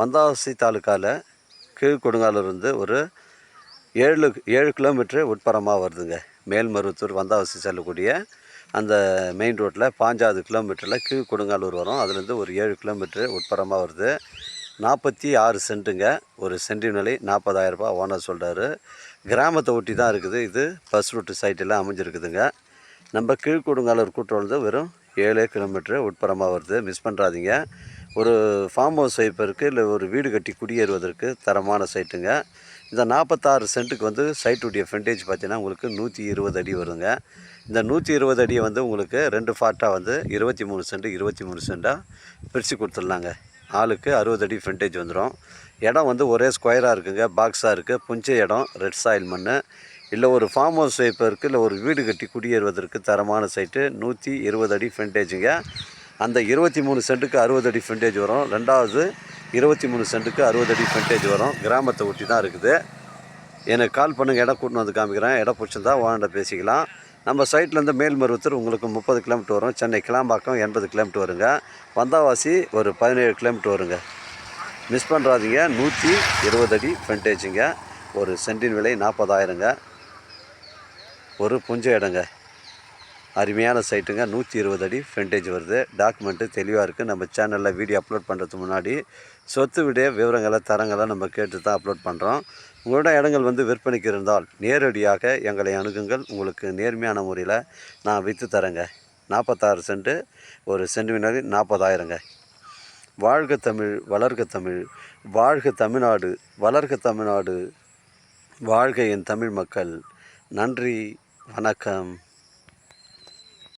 வந்தாவாசி தாலுக்காவில் கீழ்கொடுங்காலிருந்து ஒரு ஏழு ஏழு கிலோமீட்ரு உட்புறமாக வருதுங்க. மேல்மருவத்தூர் வந்தாவாசி செல்லக்கூடிய அந்த மெயின் ரோட்டில் பாஞ்சாவது கிலோமீட்டரில் கீழ் கொடுங்காலூர் வரும். அதுலேருந்து ஒரு ஏழு கிலோமீட்ரு உட்புறமாக வருது. நாற்பத்தி ஆறு சென்ட்டுங்க. ஒரு சென்டின் விலை நாற்பதாயிரரூபா ஓனர் சொல்கிறாரு கிராமத்தை ஒட்டி தான் இருக்குது. இது பஸ் ரூட்டு சைட்டெல்லாம் அமைஞ்சிருக்குதுங்க. நம்ம கீழ்கொடுங்காலூர் கூட்டுறது வெறும் ஏழு கிலோமீட்டரு உட்புறமாக வருது. மிஸ் பண்ணுறாதீங்க ஒரு ஃபார்ம் ஹவுஸ் வைப்பதற்கு இல்லை ஒரு வீடு கட்டி குடியேறுவதற்கு தரமான சைட்டுங்க இந்த நாற்பத்தாறு சென்ட்டுக்கு வந்து சைட்டுடைய ஃப்ரண்டேஜ் பார்த்தீங்கன்னா உங்களுக்கு நூற்றி இருபது அடி வருங்க. இந்த நூற்றி இருபது அடியை வந்து உங்களுக்கு ரெண்டு ஃபார்ட்டாக வந்து இருபத்தி மூணு சென்ட் இருபத்தி மூணு சென்ட்டாக பிரித்து கொடுத்துடலாங்க. ஆளுக்கு அறுபது அடி ஃப்ரண்டேஜ் வந்துடும் இடம் வந்து ஒரே ஸ்கொயராக இருக்குங்க. பாக்ஸாக இருக்குது புஞ்ச இடம் ரெட் சாயில் மண் இல்லை ஒரு ஃபார்ம் ஹவுஸ் வைப்பதற்கு இல்லை ஒரு வீடு கட்டி குடியேறுவதற்கு தரமான சைட்டு நூற்றி இருபது அடி ஃப்ரண்டேஜுங்க அந்த இருபத்தி மூணு சென்ட்டுக்கு அறுபது அடி ஃப்ரண்டேஜ் வரும். ரெண்டாவது இருபத்தி மூணு சென்ட்டுக்கு அறுபது அடி ஃப்ரண்டேஜ் வரும். கிராமத்தை ஒட்டி தான் இருக்குது. எனக்கு கால் பண்ணுங்கள் இடம் கூட்டின்னு வந்து காமிக்கிறேன். இடம் பிடிச்சிருந்தா வாண்ட பேசிக்கலாம். நம்ம சைட்லேருந்து மேல்மருவத்தூர் உங்களுக்கு முப்பது கிலோமீட்டர் வரும். சென்னை கிளாம்பாக்கம் எண்பது கிலோமீட்டர் வருங்க. வந்தாவாசி ஒரு பதினேழு கிலோமீட்டர் வருங்க. மிஸ் பண்ணுறாதீங்க நூற்றி இருபது அடி ஃப்ரண்டேஜுங்க ஒரு சென்டின் விலை நாற்பதாயிரங்க ஒரு புஞ்ச இடங்க. அருமையான சைட்டுங்க நூற்றி இருபது அடி ஃப்ரண்டேஜ் வருது. டாக்குமெண்ட்டு தெளிவாக இருக்குது நம்ம சேனலில் வீடியோ அப்லோட் பண்ணுறதுக்கு முன்னாடி சொத்து விடைய விவரங்களை தரங்களை நம்ம கேட்டு தான் அப்லோட் பண்ணுறோம் உங்களோட இடங்கள் வந்து விற்பனைக்கு இருந்தால் நேரடியாக எங்களை அணுகுங்கள். உங்களுக்கு நேர்மையான முறையில் நான் விற்று தரேங்க. நாற்பத்தாறு சென்ட்டு ஒரு சென்டிமீட்டர் நாற்பதாயிரங்க வாழ்க தமிழ் வளர்க தமிழ் வாழ்க தமிழ்நாடு வளர்க தமிழ்நாடு வாழ்க என் தமிழ் மக்கள். நன்றி வணக்கம்.